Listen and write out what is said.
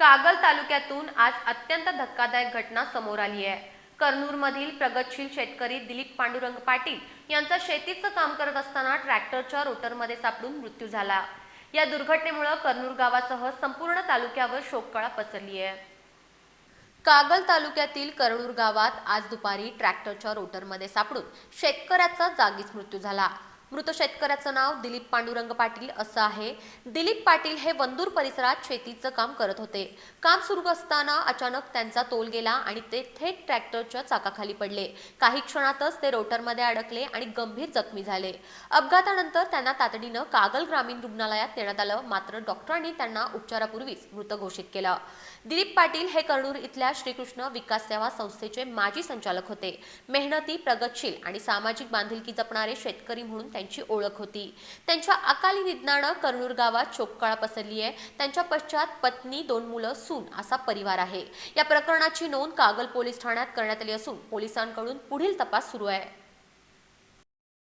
कागल तालुक्यातून आज अत्यंत धक्कादायक घटना समोर आली आहे. कर्नूरमधील प्रगतशील शेतकरी दिलीप पांडुरंग पाटील यांचा शेतीचं काम करत असताना ट्रॅक्टरच्या रोटरमध्ये सापडून मृत्यू झाला. या दुर्घटनेमुळे कर्नूर गावासह संपूर्ण तालुक्यावर शोककळा पसरली आहे. कागल तालुक्यातील करणूर गावात आज दुपारी ट्रॅक्टरच्या रोटरमध्ये सापडून शेतकऱ्याचा जागीच मृत्यू झाला. मृत शेतकऱ्याचं नाव दिलीप पांडुरंग पाटील असं आहे. दिलीप पाटील हे वंदूर परिसरात शेतीचं काम करत होते. काम सुरू असताना अचानक त्यांचा तोल गेला आणि ते थेट ट्रॅक्टरच्या चाकाखाली पडले. काही क्षणातच ते रोटरमध्ये अडकले आणि गंभीर जखमी झाले. अपघातानंतर त्यांना तातडीनं कागल ग्रामीण रुग्णालयात नेण्यात आलं. मात्र डॉक्टरांनी त्यांना उपचारापूर्वीच मृत घोषित केलं. दिलीप पाटील हे कर्णूर इथल्या श्रीकृष्ण विकास सेवा संस्थेचे माजी संचालक होते. मेहनती प्रगतशील आणि सामाजिक बांधिलकी जपणारे शेतकरी म्हणून त्यांची ओळख होती. त्यांच्या अकाली निधनानं कर्नूर गावात शोककळा पसरली आहे. त्यांच्या पश्चात पत्नी दोन मुलं सून असा परिवार आहे. या प्रकरणाची नोंद कागल पोलीस ठाण्यात करण्यात आली असून पोलिसांकडून पुढील तपास सुरू आहे.